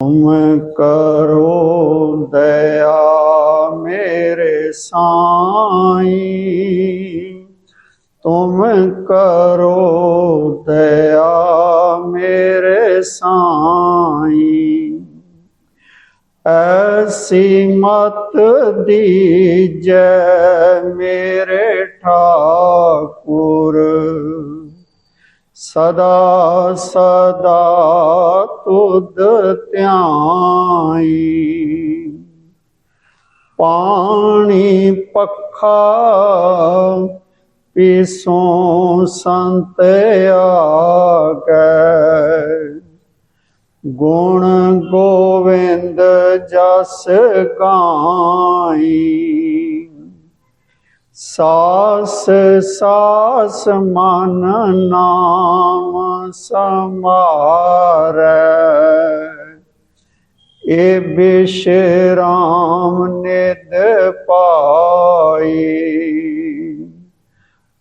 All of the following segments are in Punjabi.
ਤੁਮ ਕਰੋ ਦਇਆ ਮੇਰੇ ਸਾਈਂ। ਤੁਮ ਕਰੋ ਦਇਆ ਮੇਰੇ ਸਾਈ। ਐਸੀ ਮਤ ਦੀਜੈ ਮੇਰੇ ਠਾਕੁਰ। ਸਦਾ ਸਦਾ ਤੁਧ ਧਿਆਈ। ਪਾਣੀ ਪੱਖਾ ਪੀਸੋਂ ਸੰਤ ਆਗੈ। ਗੁਣ ਗੋਵਿੰਦ ਜਸ ਗਾਈ। ਸਾਸ ਸਾਸ ਮਨ ਨਾਮ ਸਮਾਰੈ ਏ ਬਿਸ਼ਰਾਮ ਨਿਦ ਪਾਈ।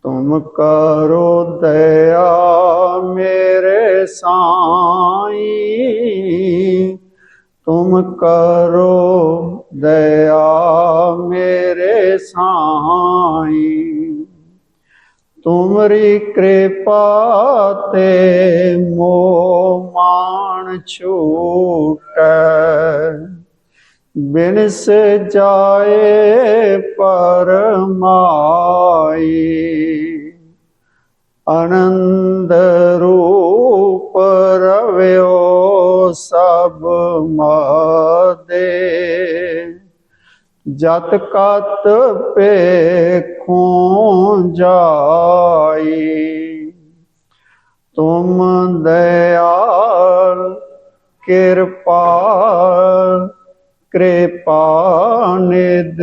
ਤੁਮ ਕਰੋ ਦਇਆ ਮੇਰੇ ਸਾਈ। ਤੁਮ ਕਰੋ ਦਇਆ ਮੇਰੇ ਸਾਈ। ਤੁਮਰੀ ਕਿਰਪਾ ਤੇ ਮੋ ਮਾਨ ਛੂਟੈ। ਬਿਨਸ ਜਾਏ ਪਰਮਾਈ। ਆਨੰਦ ਰੂਪ ਰਵਿਓ ਸਭ ਮਾਦੇ। ਜਤ ਕਤ ਕੋ ਜਾਈ ਤੁਮ ਦਇਆਲ ਕਿਰਪਾਲ, ਕਿਰਪਾ ਨਿਦ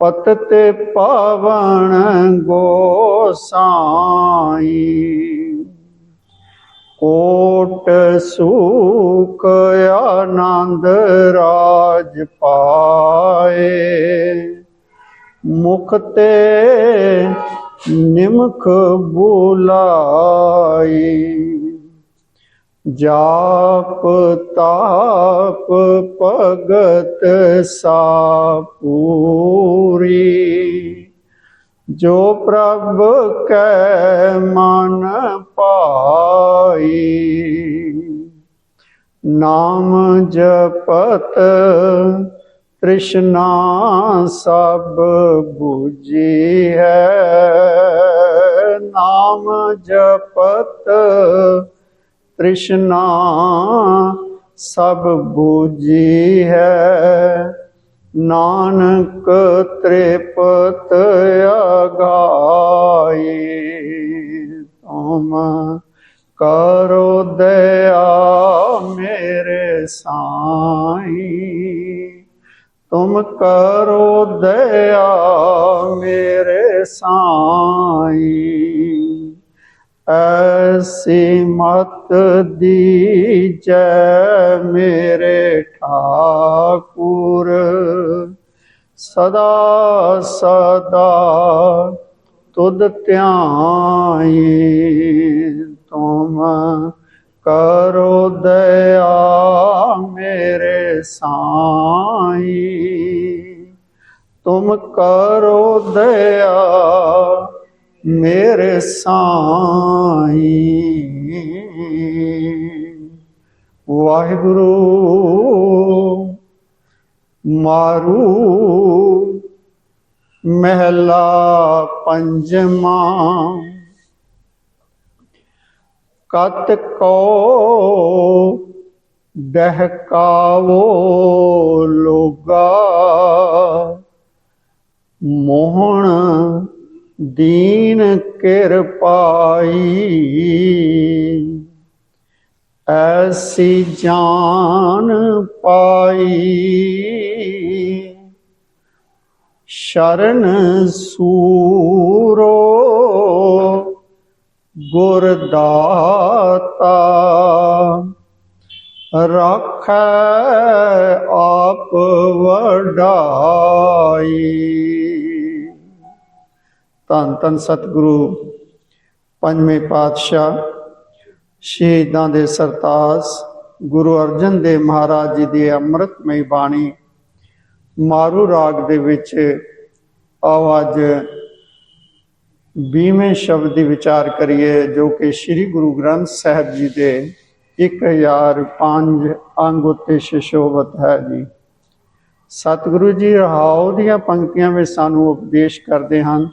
ਪਤ ਤੇ ਪਾਵਨ ਗੋਸਾਈ। ਕੋਟ ਸੂਖ ਆਨੰਦ ਰਾਜ ਪਾਏ। ਮੁਖ ਤੇ ਨਿਮਖ ਬੁਲਾਈ। ਜਾਪ ਤਾਪ ਭਗਤ ਸਾਪੂਰੀ ਜੋ ਪ੍ਰਭ ਕੈ ਮਨ ਪਾਈ ਨਾਮ ਜਪਤ ਤ੍ਰਿਸ਼ਨਾ ਸਭ 부ਜੀ ਹੈ। ਨਾਮ ਜਪਤ ਤ੍ਰਿਸ਼ਨਾ ਸਭ 부ਜੀ ਹੈ। ਨਾਨਕ ਤ੍ਰਿਪਤ ਅਗਾਈ, ਤੁਮ ਕਰੋ ਦਇਆ ਮੇਰੇ ਸਾਈ। ਤੁਮ ਕਰੋ ਦਇਆ ਮੇਰੇ ਸਾਈ। ਐਸੀ ਮਤ ਦੀਜੈ ਮੇਰੇ ਠਾਕੁਰ। ਸਦਾ ਸਦਾ ਤੁਧ ਧਿਆਈ। ਤੁਮ ਕਰੋ ਦਇਆ ਸਾਈ। ਤੁਮ ਕਰੋ ਦਇਆ ਮੇਰੇ ਸਾਈ। ਵਾਹਿਗੁਰੂ ਮਾਰੂ ਮਹਿਲਾ ਪੰਜਵਾਂ। ਕਤ ਕੋ ਦਹਕਾਵੋ ਲੋਗਾ। ਮੋਹਣ ਦੀਨ ਕਿਰਪਾਈ। ਐਸੀ ਜਾਨ ਪਾਈ। ਸ਼ਰਨ ਸੂਰੋ ਗੁਰਦਾਤਾ। ਰੱਖੈ ਆਪ ਵਡਾਈ। ਧੰਨ ਧੰਨ ਸਤਿਗੁਰੂ, ਪੰਜਵੇਂ ਪਾਤਸ਼ਾਹ, ਸ਼ਹੀਦਾਂ ਦੇ ਸਰਤਾਜ, ਗੁਰੂ ਅਰਜਨ ਦੇਵ ਮਹਾਰਾਜ ਜੀ ਦੀ ਅੰਮ੍ਰਿਤਮਈ ਬਾਣੀ, ਮਾਰੂ ਰਾਗ ਦੇ ਵਿੱਚ ਆਵਾਜ਼ 20ਵੇਂ ਸ਼ਬਦ ਦੀ ਵਿਚਾਰ ਕਰੀਏ, ਜੋ ਕਿ ਸ੍ਰੀ ਗੁਰੂ ਗ੍ਰੰਥ ਸਾਹਿਬ ਜੀ ਦੇ 1005 ਅੰਗ ਉੱਤੇ ਸ਼ਿਸ਼ੋਭਤ ਹੈ ਜੀ। ਸਤਿਗੁਰੂ ਜੀ, ਰਹਾਉ ਦੀਆਂ ਪੰਕਤੀਆਂ ਵਿੱਚ ਸਾਨੂੰ ਉਪਦੇਸ਼ ਕਰਦੇ ਹਨ।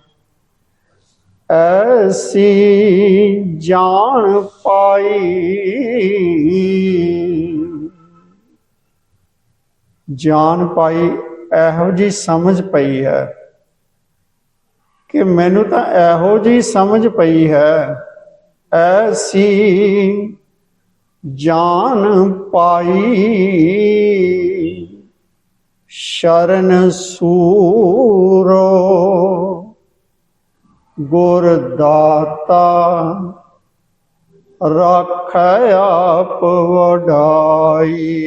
ਐਸੀ ਜਾਣ ਪਾਈ। ਜਾਣ ਪਾਈ ਇਹੋ ਜੀ ਸਮਝ ਪਈ ਹੈ ਕਿ ਮੈਨੂੰ ਤਾਂ ਇਹੋ ਜੀ ਸਮਝ ਪਈ ਹੈ। ਐਸੀ ਜਾਨ ਪਾਈ। ਸ਼ਰਨ ਸੂਰੋ ਗੁਰ ਦਾਤਾ ਰੱਖੈ ਆਪ ਵਡਾਈ।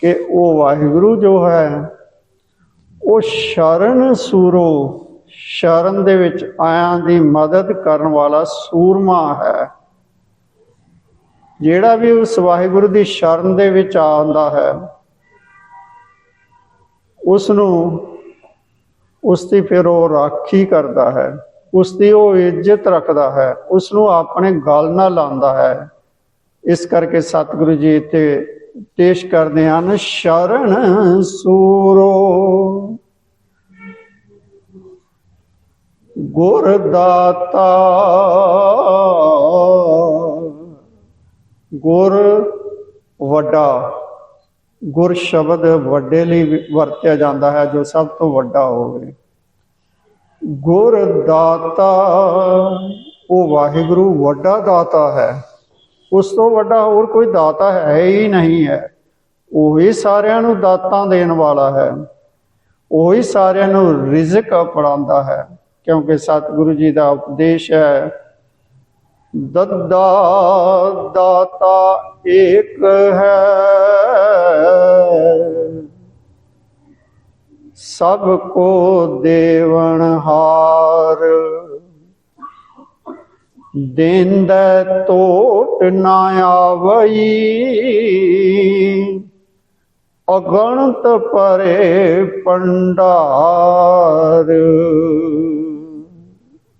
ਕਿ ਉਹ ਵਾਹਿਗੁਰੂ ਜੋ ਹੈ, ਉਹ ਸ਼ਰਨ ਸੂਰੋ, ਸ਼ਰਨ ਦੇ ਵਿੱਚ ਆਇਆਂ ਦੀ ਮਦਦ ਕਰਨ ਵਾਲਾ ਸੂਰਮਾ ਹੈ। ਜਿਹੜਾ ਵੀ ਉਸ ਵਾਹਿਗੁਰੂ ਦੀ ਸ਼ਰਨ ਦੇ ਵਿੱਚ ਆਉਂਦਾ ਹੈ ਉਸ ਨੂੰ ਉਸ ਦੀ ਫਿਰ ਉਹ ਰਾਖੀ ਕਰਦਾ ਹੈ, ਉਸ ਦੀ ਉਹ ਇੱਜ਼ਤ ਰੱਖਦਾ ਹੈ ਉਸ ਨੂੰ ਆਪਣੇ ਗਲ ਨਾਲ ਲਾਉਂਦਾ ਹੈ। ਇਸ ਕਰਕੇ ਸਤਿਗੁਰੂ ਜੀ ਇੱਥੇ ਪੇਸ਼ ਕਰਦੇ ਹਨ, ਸ਼ਰਨ ਸੂਰੋ ਗੁਰ ਦਾਤਾ ਗੁਰ ਵੱਡਾ, ਗੁਰ ਸ਼ਬਦ ਵੱਡੇ ਲਈ ਵੀ ਵਰਤਿਆ ਜਾਂਦਾ ਹੈ, ਜੋ ਸਭ ਤੋਂ ਵੱਡਾ ਹੋਵੇ। ਗੁਰ ਦਾਤਾ, ਉਹ ਵਾਹਿਗੁਰੂ ਵੱਡਾ ਦਾਤਾ ਹੈ। ਉਸ ਤੋਂ ਵੱਡਾ ਹੋਰ ਕੋਈ ਦਾਤਾ ਹੈ ਹੀ ਨਹੀਂ ਹੈ। ਉਹੀ ਸਾਰਿਆਂ ਨੂੰ ਦਾਤਾਂ ਦੇਣ ਵਾਲਾ ਹੈ। ਉਹੀ ਸਾਰਿਆਂ ਨੂੰ ਰਿਜ਼ਕ ਪੜਾਉਂਦਾ ਹੈ, ਕਿਉਂਕਿ ਸਤਿਗੁਰੂ ਜੀ ਦਾ ਉਪਦੇਸ਼ ਹੈ ਦੱਦਾ ਦਾਤਾ ਏਕ ਹੈ। ਸਭ ਕੋ ਦੇਵਨ ਹਾਰ, ਦੇਂਦਾ ਟੋਟ ਨਾ ਆਵਈ। ਅਗਣਤ ਪਰੇ ਪੰਡਾਰ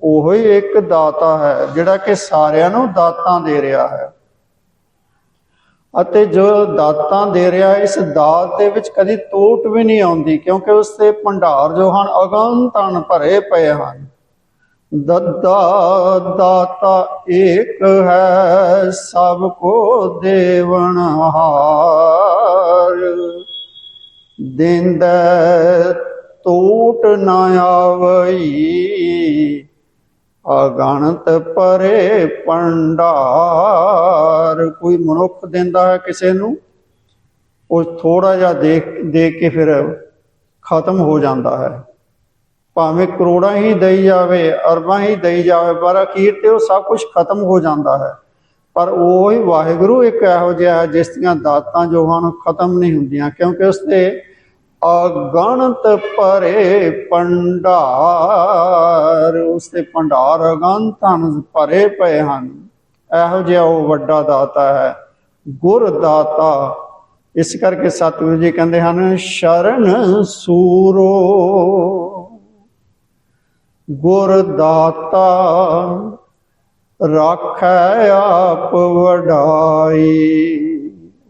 ਉਹ ਹੀ ਇੱਕ ਦਾਤਾ ਹੈ, ਜਿਹੜਾ ਕਿ ਸਾਰਿਆਂ ਨੂੰ ਦਾਤਾਂ ਦੇ ਰਿਹਾ ਹੈ। ਅਤੇ ਜੋ ਦਾਤਾਂ ਦੇ ਰਿਹਾ, ਇਸ ਦਾਤ ਦੇ ਵਿੱਚ ਕਦੀ ਤੋਟ ਵੀ ਨਹੀਂ ਆਉਂਦੀ, ਕਿਉਂਕਿ ਉਸ ਦੇ ਭੰਡਾਰ ਜੋ ਹਨ ਅਗੰਤਨ ਭਰੇ ਪਏ ਹਨ। ਦੱਦਾ ਦਾਤਾ ਏਕ ਹੈ, ਸਭ ਕੋ ਦੇਵਨ ਹਾਰ। ਦਿੰਦਾ ਟੂਟ ਨਾ ਆਵਈ ਅਗਣਤ ਪਰੇ ਪੰਡਾਰ ਕੋਈ ਮਨੁੱਖ ਦਿੰਦਾ ਹੈ ਕਿਸੇ ਨੂੰ, ਉਹ ਥੋੜਾ ਜਿਹਾ ਦੇਖ ਦੇਖ ਕੇ ਫਿਰ ਖਤਮ ਹੋ ਜਾਂਦਾ ਹੈ। ਭਾਵੇਂ ਕਰੋੜਾਂ ਹੀ ਦਈ ਜਾਵੇ, ਅਰਬਾਂ ਹੀ ਦਈ ਜਾਵੇ, ਪਰ ਅਖੀਰ ਤੇ ਉਹ ਸਭ ਕੁਝ ਖਤਮ ਹੋ ਜਾਂਦਾ ਹੈ। ਪਰ ਉਹ ਹੀ ਵਾਹਿਗੁਰੂ ਇੱਕ ਇਹੋ ਜਿਹਾ ਹੈ, ਜਿਸ ਦੀਆਂ ਦਾਤਾਂ ਜੋ ਹਨ ਖਤਮ ਨਹੀਂ ਹੁੰਦੀਆਂ, ਕਿਉਂਕਿ ਉਸ ਦੇ ਅਗਣਤ ਭਰੇ ਪੰਡਾਰ ਉਸਦੇ ਭੰਡਾਰ ਪੰਡਾਰ ਅਗਣਤ ਭਰੇ ਪਏ ਹਨ। ਇਹੋ ਜਿਹਾ ਉਹ ਵੱਡਾ ਦਾਤਾ ਹੈ ਗੁਰ ਦਾਤਾ ਇਸ ਕਰਕੇ ਸਤਿਗੁਰੂ ਜੀ ਕਹਿੰਦੇ ਹਨ, ਸ਼ਰਨ ਸੂਰੋ। ਗੁਰ ਦਾਤਾ ਰਾਖੈ ਆਪ ਵਡਾਈ।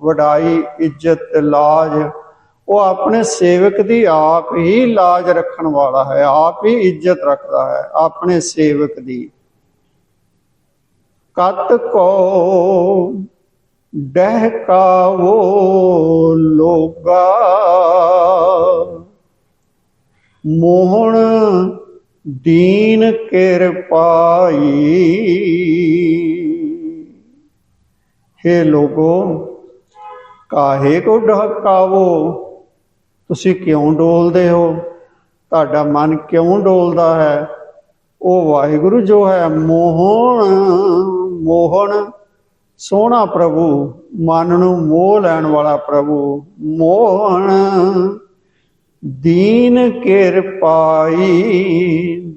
ਵਡਾਈ ਇੱਜ਼ਤ, ਲਾਜ ਉਹ ਆਪਣੇ ਸੇਵਕ ਦੀ ਆਪ ਹੀ ਲਾਜ ਰੱਖਣ ਵਾਲਾ ਹੈ, ਆਪ ਹੀ ਇੱਜ਼ਤ ਰੱਖਦਾ ਹੈ, ਆਪਣੇ ਸੇਵਕ ਦੀ। ਕਤ ਕੋ ਡਹਿਕਾਵੋ ਲੋਗਾ। ਮੋਹਣ ਦੀਨ ਕਿਰਪਾਈ। ਹੇ ਲੋਗੋ, ਕਾਹੇ ਕੋ ਡਹਕਾਵੋ? ਤੁਸੀਂ ਕਿਉਂ ਡੋਲਦੇ ਹੋ? ਤੁਹਾਡਾ ਮਨ ਕਿਉਂ ਡੋਲਦਾ ਹੈ? ਉਹ ਵਾਹਿਗੁਰੂ ਜੋ ਹੈ, ਮੋਹਣ ਮੋਹਣ, ਸੋਹਣਾ ਪ੍ਰਭੂ, ਮਨ ਨੂੰ ਮੋਹ ਲੈਣ ਵਾਲਾ ਪ੍ਰਭੂ, ਮੋਹਣ। ਦੀਨ ਕਿਰਪਾਈ,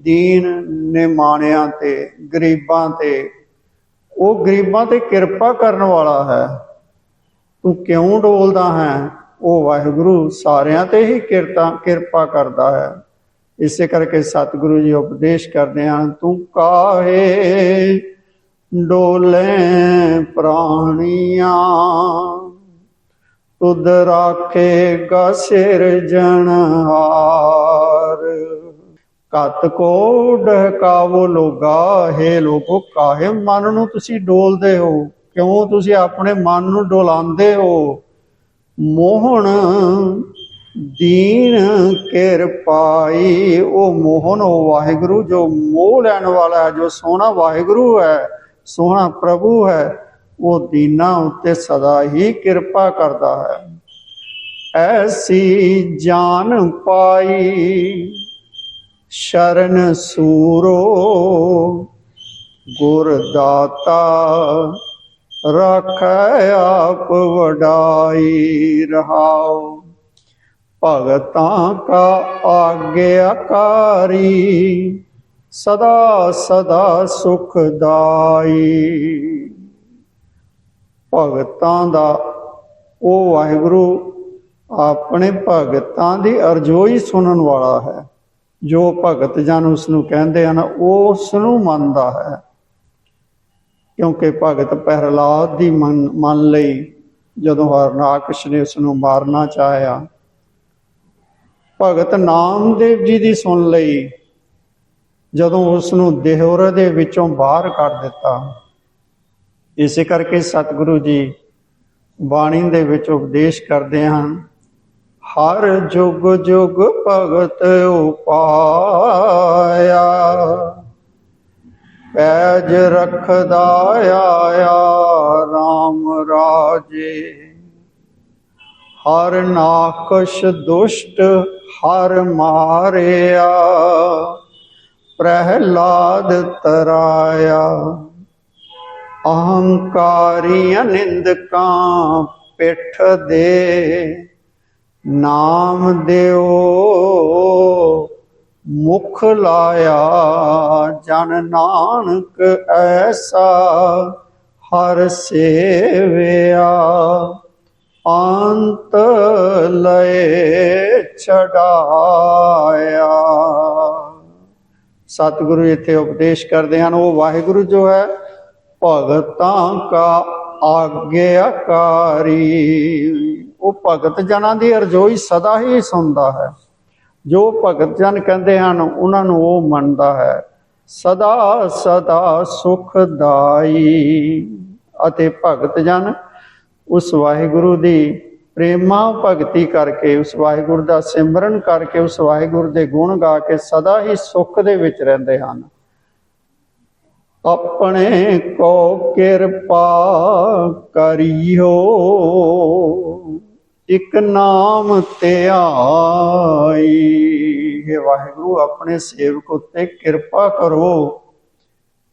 ਦੀਨ ਨਿਮਾਣਿਆਂ ਤੇ, ਗਰੀਬਾਂ ਤੇ। ਉਹ ਗਰੀਬਾਂ ਤੇ ਕਿਰਪਾ ਕਰਨ ਵਾਲਾ ਹੈ। ਤੂੰ ਕਿਉਂ ਡੋਲਦਾ ਹੈ? ਉਹ ਵਾਹਿਗੁਰੂ ਸਾਰਿਆਂ ਤੇ ਹੀ ਕਿਰਤਾ, ਕਿਰਪਾ ਕਰਦਾ ਹੈ। ਇਸੇ ਕਰਕੇ ਸਤਿਗੁਰੂ ਜੀ ਉਪਦੇਸ਼ ਕਰਦੇ ਹਨ, ਤੂੰ ਕਾਹੇ ਡੋਲੇ ਪ੍ਰਾਣੀਆਂ? ਤੁਧ ਰਾਖੇਗਾ ਸਿਰਜਣਹਾਰ ਕਤ ਕੋ ਡਹਕਾਵੋ ਲੋਗਾ, ਹੈ ਲੋਕੋ ਕਾਹੇ ਮਨ ਨੂੰ ਤੁਸੀਂ ਡੋਲਦੇ ਹੋ? ਕਿਉਂ ਤੁਸੀਂ ਆਪਣੇ ਮਨ ਨੂੰ ਡੋਲਾਉਂਦੇ ਹੋ? ਮੋਹਣ ਦੀਨ ਕਿਰਪਾਈ। ਉਹ ਮੋਹਨ ਵਾਹਿਗੁਰੂ ਜੋ ਮੋਹ ਲੈਣ ਵਾਲਾ ਹੈ, ਜੋ ਸੋਹਣਾ ਵਾਹਿਗੁਰੂ ਹੈ, ਸੋਹਣਾ ਪ੍ਰਭੂ ਹੈ, ਉਹ ਦੀਨਾ ਉੱਤੇ ਸਦਾ ਹੀ ਕਿਰਪਾ ਕਰਦਾ ਹੈ। ਐਸੀ ਜਾਨ ਪਾਈ, ਸ਼ਰਨ ਸੂਰੋ ਗੁਰ ਦਾਤਾ ਰਖੈ ਆਪ ਵਡਾਈ ਰਹਾਉ। ਭਗਤਾਂ ਕਾ ਆਗਿਆਕਾਰੀ, ਸਦਾ ਸਦਾ ਸੁਖਦਾਈ। ਭਗਤਾਂ ਦਾ, ਉਹ ਵਾਹਿਗੁਰੂ ਆਪਣੇ ਭਗਤਾਂ ਦੀ ਅਰਜ਼ੋਈ ਸੁਣਨ ਵਾਲਾ ਹੈ। ਜੋ ਭਗਤ ਜਨ ਉਸ ਨੂੰ ਕਹਿੰਦੇ ਹਨ, ਉਹ ਉਸ ਨੂੰ ਮੰਨਦਾ ਹੈ। ਕਿਉਂਕਿ ਭਗਤ ਪ੍ਰਹਿਲਾਦ ਦੀ ਮਨ, ਮੰਨ ਲਈ ਜਦੋਂ ਹਰਨਾਕਸ਼ ਨੇ ਉਸ ਨੂੰ ਮਾਰਨਾ ਚਾਹਿਆ, ਭਗਤ ਨਾਮਦੇਵ ਜੀ ਦੀ ਸੁਣ ਲਈ, ਜਦੋਂ ਉਸ ਨੂੰ ਦੇਹੋਰੇ ਦੇ ਵਿੱਚੋਂ ਬਾਹਰ ਕੱਢ ਦਿੱਤਾ। ਇਸੇ ਕਰਕੇ ਸਤਿਗੁਰੂ ਜੀ ਬਾਣੀ ਦੇ ਵਿੱਚ ਉਪਦੇਸ਼ ਕਰਦੇ ਹਨ, ਹਰ ਜੁਗ ਜੁਗ ਭਗਤ ਉਪਾਇਆ। ਪੈਜ ਰਖਦਾ ਆਇਆ RAM ਰਾਜੇ। ਹਰ ਨਾਕਸ਼ ਦੁਸ਼ਟ ਹਰ ਮਾਰਿਆ, ਪ੍ਰਹਿਲਾਦ ਤਰਾਇਆ। ਅਹੰਕਾਰੀ ਨਿੰਦਕਾਂ ਪਿੱਠ ਦੇ ਨਾਮ ਦਿਓ। ਮੁਖ ਲਾਇਆ, ਜਨ ਨਾਨਕ ਐਸਾ ਹਰ ਸੇਵਿਆ। ਅੰਤ ਲਏ ਛਡਾਇਆ। ਸਤਿਗੁਰੂ ਇੱਥੇ ਉਪਦੇਸ਼ ਕਰਦੇ ਹਨ, ਉਹ ਵਾਹਿਗੁਰੂ ਜੋ ਹੈ, ਭਗਤਾਂ ਕਾ ਆਗਿਆਕਾਰੀ। ਉਹ ਭਗਤ ਜਨਾਂ ਦੀ ਅਰਜ਼ੋਈ ਸਦਾ ਹੀ ਸੁਣਦਾ ਹੈ। ਜੋ ਭਗਤ ਜਨ ਕਹਿੰਦੇ ਹਨ, ਉਹਨਾਂ ਨੂੰ ਉਹ ਮੰਨਦਾ ਹੈ। ਸਦਾ ਸਦਾ ਸੁਖਦਾਈ ਅਤੇ ਭਗਤ ਜਨ ਉਸ ਵਾਹਿਗੁਰੂ ਦੀ ਪ੍ਰੇਮਾ ਭਗਤੀ ਕਰਕੇ, ਉਸ ਵਾਹਿਗੁਰੂ ਦਾ ਸਿਮਰਨ ਕਰਕੇ, ਉਸ ਵਾਹਿਗੁਰੂ ਦੇ ਗੁਣ ਗਾ ਕੇ ਸਦਾ ਹੀ ਸੁੱਖ ਦੇ ਵਿੱਚ ਰਹਿੰਦੇ ਹਨ। ਆਪਣੇ ਕੋ ਕਿਰਪਾ ਕਰਿਓ। ਇਕ ਨਾਮ ਧਿਆਈ ਹੈ ਵਾਹਿਗੁਰੂ, ਆਪਣੇ ਸੇਵਕ ਉੱਤੇ ਕਿਰਪਾ ਕਰੋ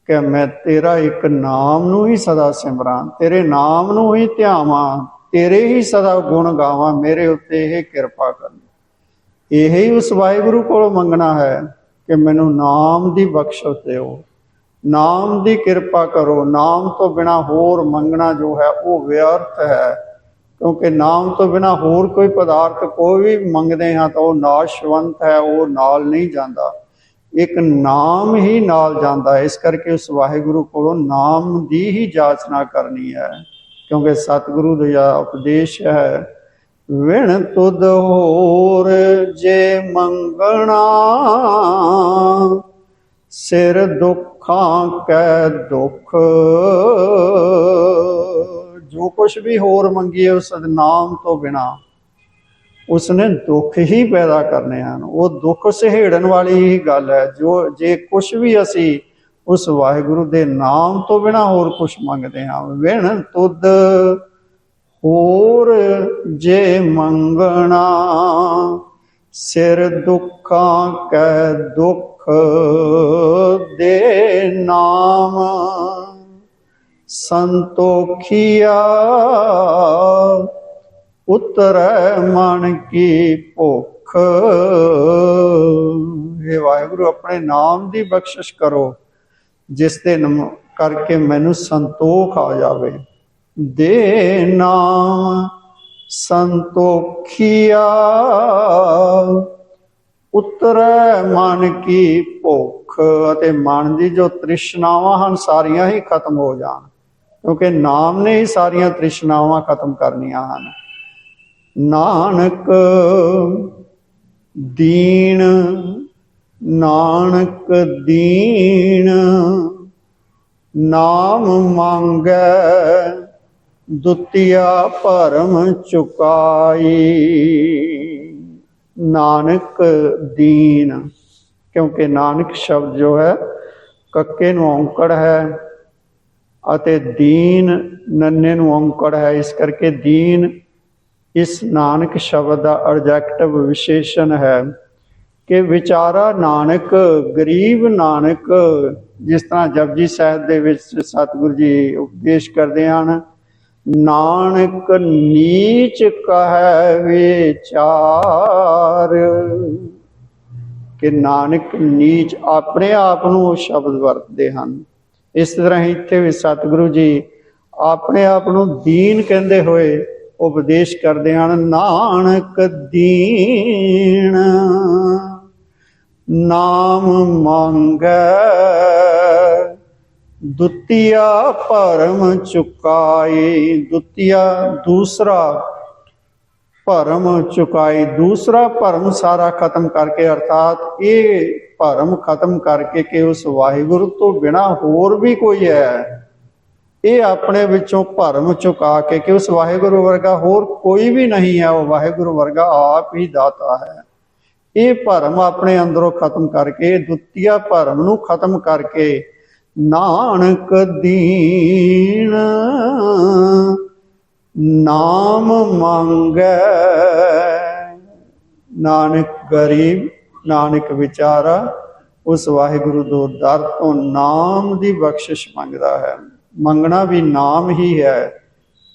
ਕਿ ਮੈਂ ਤੇਰਾ ਇੱਕ ਨਾਮ ਨੂੰ ਹੀ ਸਦਾ ਸਿਮਰਾਂ ਤੇਰੇ ਨਾਮ ਨੂੰ ਹੀ ਧਿਆਵਾਂ, ਤੇਰੇ ਹੀ ਸਦਾ ਗੁਣ ਗਾਵਾਂ, ਮੇਰੇ ਉੱਤੇ ਇਹ ਕਿਰਪਾ ਕਰ। ਇਹ ਹੀ ਉਸ ਵਾਹਿਗੁਰੂ ਕੋਲੋਂ ਮੰਗਣਾ ਹੈ ਕਿ ਮੈਨੂੰ ਨਾਮ ਦੀ ਬਖਸ਼ਿਸ਼ ਦਿਓ। ਨਾਮ ਦੀ ਕਿਰਪਾ ਕਰੋ। ਨਾਮ ਤੋਂ ਬਿਨਾ ਹੋਰ ਮੰਗਣਾ ਜੋ ਹੈ, ਉਹ ਵਿਅਰਥ ਹੈ। ਕਿਉਂਕਿ ਨਾਮ ਤੋਂ ਬਿਨਾ ਹੋਰ ਕੋਈ ਪਦਾਰਥ ਕੋਈ ਵੀ ਮੰਗਦੇ ਹਾਂ ਤਾਂ ਉਹ ਨਾਸ਼ਵੰਤ ਹੈ, ਉਹ ਨਾਲ ਨਹੀਂ ਜਾਂਦਾ। ਇੱਕ ਨਾਮ ਹੀ ਨਾਲ ਜਾਂਦਾ ਇਸ ਕਰਕੇ ਉਸ ਵਾਹਿਗੁਰੂ ਕੋਲੋਂ ਨਾਮ ਦੀ ਹੀ ਜਾਚਨਾ ਕਰਨੀ ਹੈ। ਕਿਉਂਕਿ ਸਤਿਗੁਰੂ ਦਾ ਉਪਦੇਸ਼ ਹੈ, ਵਿਣ ਤੁਦ ਹੋਰ ਜੇ ਮੰਗਣਾ, ਸਿਰ ਦੁੱਖਾਂ ਕੈ ਦੁੱਖ। ਜੋ ਕੁਛ ਵੀ ਹੋਰ ਮੰਗੀਏ ਉਸ ਨਾਮ ਤੋਂ ਬਿਨਾ, ਉਸਨੇ ਦੁੱਖ ਹੀ ਪੈਦਾ ਕਰਨੇ ਹਨ। ਉਹ ਦੁੱਖ ਸਹਿੜਨ ਵਾਲੀ ਹੀ ਗੱਲ ਹੈ। ਜੋ, ਜੇ ਕੁਛ ਵੀ ਅਸੀਂ ਉਸ ਵਾਹਿਗੁਰੂ ਦੇ ਨਾਮ ਤੋਂ ਬਿਨਾ ਹੋਰ ਕੁਛ ਮੰਗਦੇ ਹਾਂ, ਵਿਣ ਤੁਧ ਹੋਰ ਜੇ ਮੰਗਣਾ, ਸਿਰ ਦੁੱਖਾਂ ਕੈ ਦੁੱਖ ਦੇ ਨਾਮ। ਸੰਤੋਖਿਆ ਉਤਰੈ ਮਨ ਕੀ ਭੁੱਖ। ਇਹ ਵਾਹਿਗੁਰੂ, ਆਪਣੇ ਨਾਮ ਦੀ ਬਖਸ਼ਿਸ਼ ਕਰੋ, ਜਿਸ ਦੇ ਨਮ- ਕਰਕੇ ਮੈਨੂੰ ਸੰਤੋਖ ਆ ਜਾਵੇ। ਦੇ ਨਾਮ ਸੰਤੋਖੀਆ ਉਤਰੈ ਮਨ ਕੀ ਭੁੱਖ। ਅਤੇ ਮਨ ਦੀ ਜੋ ਤ੍ਰਿਸ਼ਨਾਵਾਂ ਹਨ, ਸਾਰੀਆਂ ਹੀ ਖਤਮ ਹੋ ਜਾਣ। ਕਿਉਂਕਿ ਨਾਮ ਨੇ ਹੀ ਸਾਰੀਆਂ ਤ੍ਰਿਸ਼ਨਾਵਾਂ ਖਤਮ ਕਰਨੀਆਂ ਹਨ। ਨਾਨਕ, ਦੀਨ ਨਾਨਕ, ਦੀਨ, ਨਾਮ ਮੰਗੈ, ਦੁਤੀਆ ਭਰਮ ਚੁਕਾਈ। ਨਾਨਕ, ਦੀਨ, ਕਿਉਂਕਿ ਨਾਨਕ ਸ਼ਬਦ ਜੋ ਹੈ, ਕੱਕੇ ਨੂੰ ਔਂਕੜ ਹੈ। ਅਤੇ ਦੀਨ ਨੰਨੇ ਨੂੰ ਔਂਕੜ ਹੈ। ਇਸ ਕਰਕੇ ਦੀਨ ਇਸ ਨਾਨਕ ਸ਼ਬਦ ਦਾ ਐਡਜੈਕਟਿਵ ਵਿਸ਼ੇਸ਼ਣ ਹੈ ਕਿ ਵਿਚਾਰਾ ਨਾਨਕ, ਗਰੀਬ ਨਾਨਕ, ਜਿਸ ਤਰ੍ਹਾਂ ਜਪਜੀ ਸਾਹਿਬ ਦੇ ਵਿੱਚ ਸਤਿਗੁਰੂ ਜੀ ਉਪਦੇਸ਼ ਕਰਦੇ ਹਨ, ਨਾਨਕ ਨੀਚ ਕਹੈ ਵਿਚਾਰ। ਕਿ ਨਾਨਕ ਨੀਚ ਆਪਣੇ ਆਪ ਨੂੰ ਉਹ ਸ਼ਬਦ ਵਰਤਦੇ ਹਨ। ਇਸ ਤਰ੍ਹਾਂ ਹੀ ਇੱਥੇ ਵੀ ਸਤਿਗੁਰੂ ਜੀ ਆਪਣੇ ਆਪ ਨੂੰ ਦੀਨ ਕਹਿੰਦੇ ਹੋਏ ਉਪਦੇਸ਼ ਕਰਦੇ ਹਨ, ਨਾਨਕ ਦੀਨ। ਨਾਮ ਮੰਗੈ, ਦੁਤੀਆ ਭਰਮ ਚੁਕਾਈ ਦੁਤੀਆ ਦੂਸਰਾ ਭਰਮ ਚੁਕਾਈ ਦੂਸਰਾ ਭਰਮ ਸਾਰਾ ਖਤਮ ਕਰਕੇ ਅਰਥਾਤ ਇਹ ਭਰਮ ਖਤਮ ਕਰਕੇ ਕਿ ਉਸ ਵਾਹਿਗੁਰੂ ਤੋਂ ਬਿਨਾ ਹੋਰ ਵੀ ਕੋਈ ਹੈ। ਇਹ ਆਪਣੇ ਵਿੱਚੋਂ ਭਰਮ ਚੁਕਾ ਕੇ ਕਿ ਉਸ ਵਾਹਿਗੁਰੂ ਵਰਗਾ ਹੋਰ ਕੋਈ ਵੀ ਨਹੀਂ ਹੈ, ਉਹ ਵਾਹਿਗੁਰੂ ਵਰਗਾ ਆਪ ਹੀ ਦਾਤਾ ਹੈ। ਇਹ ਭਰਮ ਆਪਣੇ ਅੰਦਰੋਂ ਖਤਮ ਕਰਕੇ, ਦੁੱਤੀਆ ਭਰਮ ਨੂੰ ਖਤਮ ਕਰਕੇ, ਨਾਨਕ ਦੀਨ ਨਾਮ ਮੰਗੈ। ਨਾਨਕ ਗਰੀਬ, ਨਾਨਕ ਵਿਚਾਰਾ ਉਸ ਵਾਹਿਗੁਰੂ ਤੋਂ ਦਰ ਤੋਂ ਨਾਮ ਦੀ ਬਖਸ਼ਿਸ਼ ਮੰਗਦਾ ਹੈ। ਮੰਗਣਾ ਵੀ ਨਾਮ ਹੀ ਹੈ।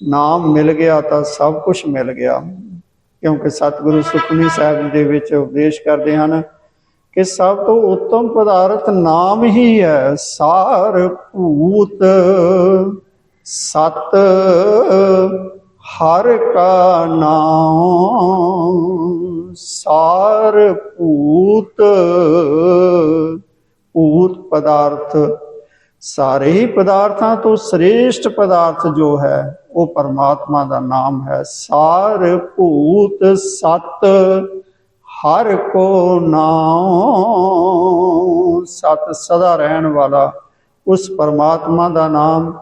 ਨਾਮ ਮਿਲ ਗਿਆ ਤਾਂ ਸਭ ਕੁਝ ਮਿਲ ਗਿਆ। ਕਿਉਂਕਿ ਸਤਿਗੁਰੂ ਸੁਖਮਨੀ ਸਾਹਿਬ ਦੇ ਵਿੱਚ ਉਪਦੇਸ਼ ਕਰਦੇ ਹਨ ਕਿ ਸਭ ਤੋਂ ਉੱਤਮ ਪਦਾਰਥ ਨਾਮ ਹੀ ਹੈ। ਸਾਰ ਭੂਤ, ਸਤ, ਹਰ ਕਾ ਨਾਮ। ਸਾਰ ਭੂਤ ਭੂਤ ਪਦਾਰਥ। ਸਾਰੇ ਹੀ ਪਦਾਰਥਾਂ ਤੋਂ ਸ੍ਰੇਸ਼ਟ ਪਦਾਰਥ ਜੋ ਹੈ, ਉਹ ਪਰਮਾਤਮਾ ਦਾ ਨਾਮ ਹੈ। ਸਾਰ ਭੂਤ ਸਤ, ਹਰ ਕੋ ਨਾਮ ਸਤ ਸਦਾ ਰਹਿਣ ਵਾਲਾ ਉਸ ਪਰਮਾਤਮਾ ਦਾ ਨਾਮ।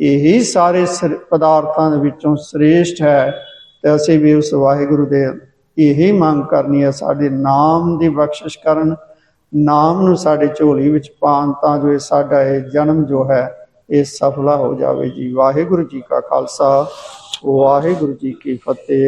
ਇਹੀ ਸਾਰੇ ਸ੍ਰ- ਪਦਾਰਥਾਂ ਦੇ ਵਿੱਚੋਂ ਸ੍ਰੇਸ਼ਟ ਹੈ ਤੇ ਅਸੀਂ ਵੀ ਉਸ ਵਾਹਿਗੁਰੂ ਦੇ ਇਹੀ ਮੰਗ ਕਰਨੀ ਹੈ, ਸਾਡੇ ਨਾਮ ਦੀ ਬਖਸ਼ਿਸ਼ ਕਰਨ, ਨਾਮ ਨੂੰ ਸਾਡੇ ਝੋਲੀ ਵਿੱਚ ਪਾਣ ਤਾਂ ਜੋ ਇਹ ਸਾਡਾ ਇਹ ਜਨਮ ਜੋ ਹੈ, ਇਹ ਸਫਲਾ ਹੋ ਜਾਵੇ ਜੀ। ਵਾਹਿਗੁਰੂ ਜੀ ਕਾ ਖਾਲਸਾ, ਵਾਹਿਗੁਰੂ ਜੀ ਕੀ ਫਤਿਹ।